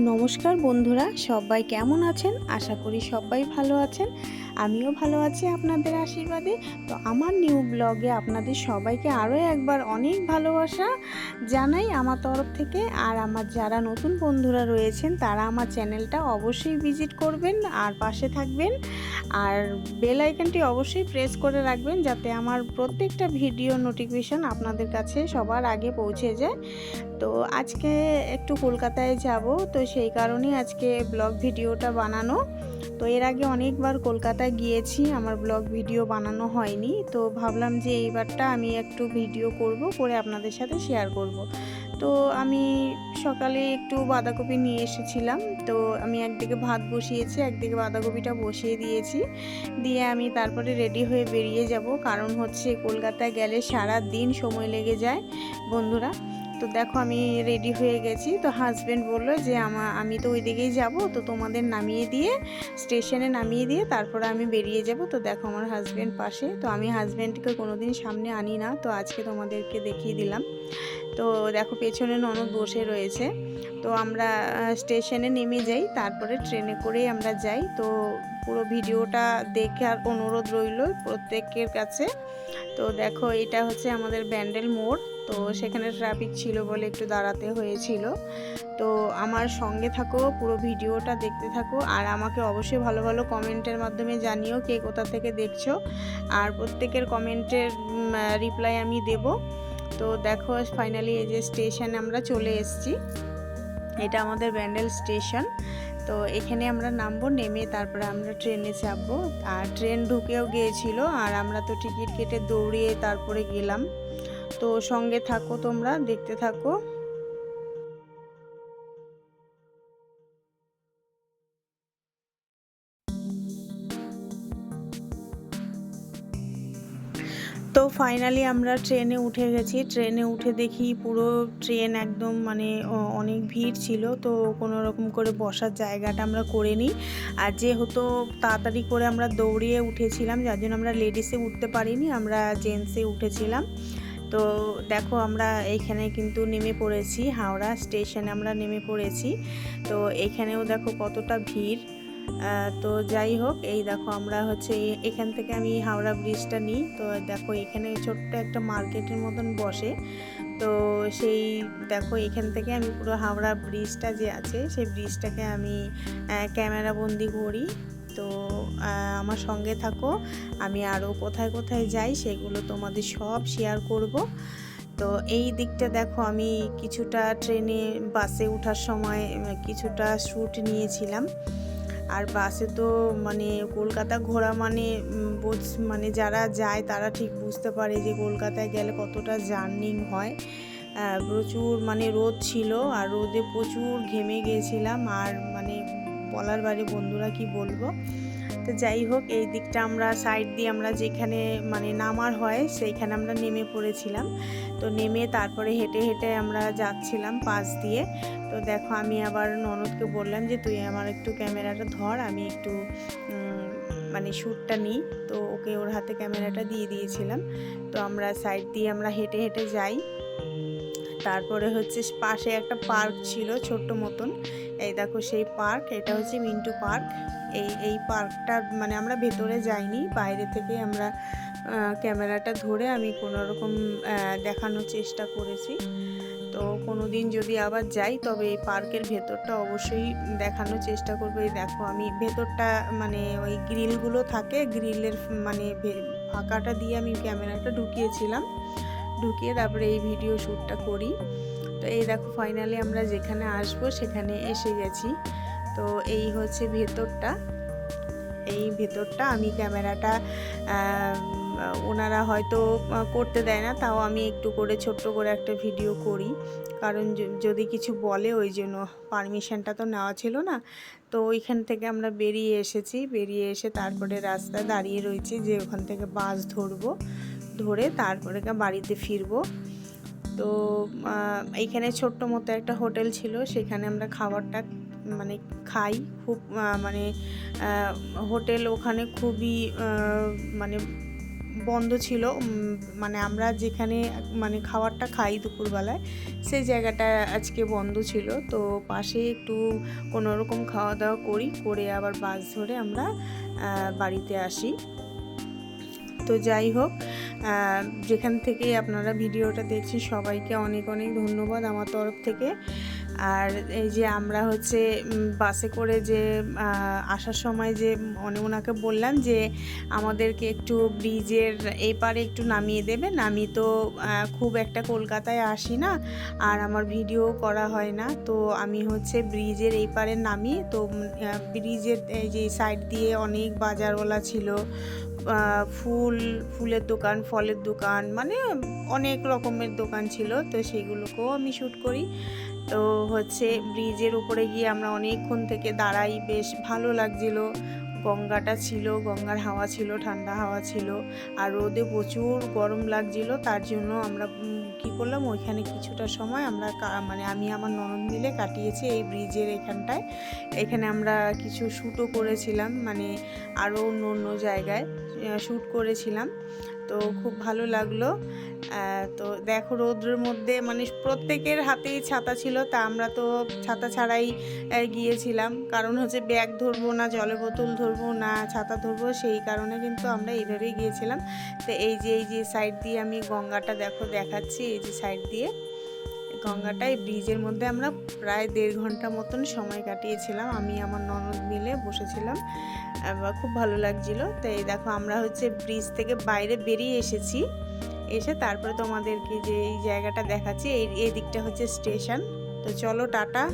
নমস্কার বন্ধুরা সবাই কেমন আছেন? আশা করি সবাই ভালো আছেন। আমিও ভালো আছি আপনাদের আশীর্বাদে। তো আমার নিউ ব্লগে আপনাদের সবাইকে আরও একবার অনেক ভালোবাসা জানাই আমার তরফ থেকে। আর আমার যারা নতুন বন্ধুরা রয়েছেন, তারা আমার চ্যানেলটা অবশ্যই ভিজিট করবেন আর পাশে থাকবেন। আর বেল আইকনটি অবশ্যই প্রেস করে রাখবেন যাতে আমার প্রত্যেকটা ভিডিও নোটিফিকেশান আপনাদের কাছে সবার আগে পৌঁছে যায়। তো আজকে একটু কলকাতায় যাব, তো সেই কারণেই আজকে ব্লগ ভিডিওটা বানানো। তো এর আগে অনেকবার কলকাতায় গিয়েছি, আমার ব্লগ ভিডিও বানানো হয়নি, তো ভাবলাম যে এইবারটা আমি একটু ভিডিও করব, করে আপনাদের সাথে শেয়ার করব। তো আমি সকালে একটু বাঁধাকপি নিয়ে এসেছিলাম, তো আমি একদিকে ভাত বসিয়েছি, একদিকে বাঁধাকপিটা বসিয়ে দিয়েছি, দিয়ে আমি তারপরে রেডি হয়ে বেরিয়ে যাব, কারণ হচ্ছে কলকাতায় গেলে সারা দিন সময় লেগে যায়, বন্ধুরা। তো দেখো আমি রেডি হয়ে গেছি। তো হাজব্যান্ড বলল যে, আমা, আমি তো ওই দিকেই যাব, তো তোমাদের নামিয়ে দিয়ে স্টেশনে নামিয়ে দিয়ে তারপরে আমি বেরিয়ে যাব। তো দেখো আমার হাজব্যান্ড পাশে। তো আমি হাজব্যান্ডকে কোনোদিন সামনে আনি না, তো আজকে তোমাদেরকে দেখিয়ে দিলাম। তো দেখো পেছনে ননদ বসে রয়েছে। তো আমরা স্টেশনে নেমে যাই, তারপরে ট্রেনে করেই আমরা যাই। তো পুরো ভিডিওটা দেখে আর অনুরোধ রইল প্রত্যেকের কাছে। তো দেখো, এটা হচ্ছে আমাদের ব্যান্ডেল মোড়। তো সেখানে ট্রাফিক ছিল বলে একটু দাঁড়াতে হয়েছিল। তো আমার সঙ্গে থাকো, পুরো ভিডিওটা দেখতে থাকো। আর আমাকে অবশ্যই ভালো ভালো কমেন্টের মাধ্যমে জানিও কে কোথা থেকে দেখছ। আর প্রত্যেকের কমেন্টের রিপ্লাই আমি দেব। তো দেখো ফাইনালি এই যে স্টেশনে আমরা চলে এসেছি। এটা আমাদের ব্যান্ডেল স্টেশন তো এখানে আমরা নামবো, নেমে তারপরে আমরা ট্রেনে চাপবো আর ট্রেন ঢুকেও গিয়েছিল, আর আমরা তো টিকিট কেটে দৌড়িয়ে তারপরে গেলাম। তো সঙ্গে থাকো তোমরা, দেখতে থাকো। তো ফাইনালি আমরা ট্রেনে উঠে গেছি। ট্রেনে উঠে দেখি পুরো ট্রেন একদম মানে অনেক ভিড় ছিল। তো কোনো রকম করে বসার জায়গাটা আমরা করে নিই। আর যেহেতু তাড়াতাড়ি করে আমরা দৌড়িয়ে উঠেছিলাম, যার জন্য আমরা লেডিসে উঠতে পারিনি, আমরা জেন্টসে উঠেছিলাম। তো দেখো আমরা এইখানে কিন্তু নেমে পড়েছি, হাওড়া স্টেশনে আমরা নেমে পড়েছি। তো এখানেও দেখো কতটা ভিড়। তো যাই হোক, এই দেখো আমরা হচ্ছে এখান থেকে আমি হাওড়া ব্রিজটা নিই। তো দেখো এখানে ছোট্ট একটা মার্কেটের মতন বসে। তো সেই দেখো এখান থেকে আমি পুরো হাওড়া ব্রিজটা যে আছে, সেই ব্রিজটাকে আমি ক্যামেরা বন্দি করি। তো আমার সঙ্গে থাকো। আমি আরও কোথায় কোথায় যাই সেগুলো তোমাদের সব শেয়ার করব। তো এই দিকটা দেখো আমি কিছুটা ট্রেনে বাসে ওঠার সময়, কিছুটা শ্যুট নিয়েছিলাম। আর বাসে তো মানে কলকাতা ঘোরা মানে বোঝ মানে যারা যায় তারা ঠিক বুঝতে পারে যে কলকাতায় গেলে কতটা জার্নিং হয়। প্রচুর মানে রোদ ছিল আর রোদে প্রচুর ঘেমে গিয়েছিলাম আর মানে বলার বাড়ি বন্ধুরা কি বলব? তো যাই হোক, এই দিকটা আমরা সাইড দিয়ে আমরা যেখানে মানে নামার হয়, সেইখানে আমরা নেমে পড়েছিলাম। তো নেমে তারপরে হেঁটে হেঁটে আমরা যাচ্ছিলাম পাশ দিয়ে। তো দেখো, আমি আবার ননদকে বললাম যে, তুই আমার একটু ক্যামেরাটা ধর, আমি একটু মানে শ্যুটটা নিই। তো ওকে ওর হাতে ক্যামেরাটা দিয়ে দিয়েছিলাম। তো আমরা সাইড দিয়ে আমরা হেঁটে হেঁটে যাই। তারপরে হচ্ছে পাশে একটা পার্ক ছিল, ছোট্ট মতন। এই দেখো সেই পার্ক, এটা হচ্ছে মিন্টু পার্ক। এই এই পার্কটা মানে আমরা ভেতরে যাইনি, বাইরে থেকে আমরা ক্যামেরাটা ধরে আমি কোনো রকম দেখানোর চেষ্টা করেছি। তো কোনো দিন যদি আবার যাই, তবে এই পার্কের ভেতরটা অবশ্যই দেখানোর চেষ্টা করব। এই দেখো আমি ভেতরটা মানে ওই গ্রিলগুলো থাকে, গ্রিলের মানে ফাঁকাটা দিয়ে আমি ক্যামেরাটা ঢুকিয়েছিলাম। ঢুকিয়ে তারপরে এই ভিডিও শ্যুটটা করি। তো এই দেখো ফাইনালি আমরা যেখানে আসব সেখানে এসে গেছি। তো এই হচ্ছে ভেতরটা। এই ভেতরটা আমি ক্যামেরাটা ওনারা হয়তো করতে দেয় না, তাও আমি একটু করে, ছোট্ট করে একটা ভিডিও করি। কারণ যদি কিছু বলে, ওই জন্য পারমিশনটা তো নেওয়া ছিল না। তো ওইখান থেকে আমরা বেরিয়ে এসেছি। বেরিয়ে এসে তারপরে রাস্তায় দাঁড়িয়ে রয়েছি যে ওখান থেকে বাস ধরবো। ধরে তারপরে বাড়িতে ফিরবো। তো এইখানে ছোট্ট মতো একটা হোটেল ছিল, সেখানে আমরা খাবারটা মানে খাই খুব মানে হোটেল ওখানে খুবই মানে বন্ধ ছিল মানে আমরা যেখানে মানে খাবারটা খাই দুপুরবেলায়, সেই জায়গাটা আজকে বন্ধ ছিল। তো পাশে একটু কোনো রকম খাওয়া দাওয়া করি, করে আবার বাস ধরে আমরা বাড়িতে আসি। তো যাই হোক যেখান থেকে আপনারা ভিডিওটা দেখছি সবাইকে অনেক অনেক ধন্যবাদ আমার তরফ থেকে। আর এই যে আমরা হচ্ছে বাসে করে যে আসার সময় যে ওনাকে বললাম যে, আমাদেরকে একটু ব্রিজের এই পারে একটু নামিয়ে দেবেন। আমি তো খুব একটা কলকাতায় আসি না, আর আমার ভিডিও করা হয় না। তো আমি হচ্ছে ব্রিজের এই পারে নামি, তো ব্রিজের এই যে সাইড দিয়ে অনেক বাজারওয়ালা ছিল ফুল, ফুলের দোকান, ফলের দোকান মানে অনেক রকমের দোকান ছিল, তো সেইগুলোকেও আমি শ্যুট করি। তো হচ্ছে ব্রিজের উপরে গিয়ে আমরা অনেকক্ষণ থেকে দাঁড়াই, বেশ ভালো লাগছিল। গঙ্গাটা ছিল, গঙ্গার হাওয়া ছিল, ঠান্ডা হাওয়া ছিল, আর রোদে প্রচুর গরম লাগছিল, তার জন্য আমরা কি করলাম, ওইখানে কিছুটা সময় আমরা মানে আমি আমার ননদ মিলে কাটিয়েছি এই ব্রিজের এখানটায়। এখানে আমরা কিছু শ্যুটও করেছিলাম মানে আরও অন্য অন্য জায়গায়। শ্যুট করেছিলাম। তো খুব ভালো লাগল। তো দেখো রৌদ্রের মধ্যে মানে প্রত্যেকের হাতেই ছাতা ছিল, তা আমরা তো ছাতা ছাড়াই গিয়েছিলাম। কারণ হচ্ছে ব্যাগ ধরবো না, জলের বোতল ধরবো না, ছাতা ধরবো, সেই কারণে কিন্তু আমরা এইভাবেই গিয়েছিলাম। তো এই যে এই যে সাইড দিয়ে আমি গঙ্গাটা দেখো দেখাচ্ছি, এই যে সাইড দিয়ে। গঙ্গাটা এই ব্রিজের মধ্যে আমরা প্রায় দেড় ঘণ্টা মতন সময় কাটিয়েছিলাম। আমি, আমার ননদ মিলে বসেছিলাম। খুব ভালো লাগছিল। তো এই দেখো, আমরা হচ্ছে ব্রিজ থেকে বাইরে বেরিয়ে এসেছি। এসে তারপরে তোমাদেরকে যে এই জায়গাটা দেখাচ্ছি, এই এদিকটা দিকটা হচ্ছে স্টেশন। তো চলো, টাটা।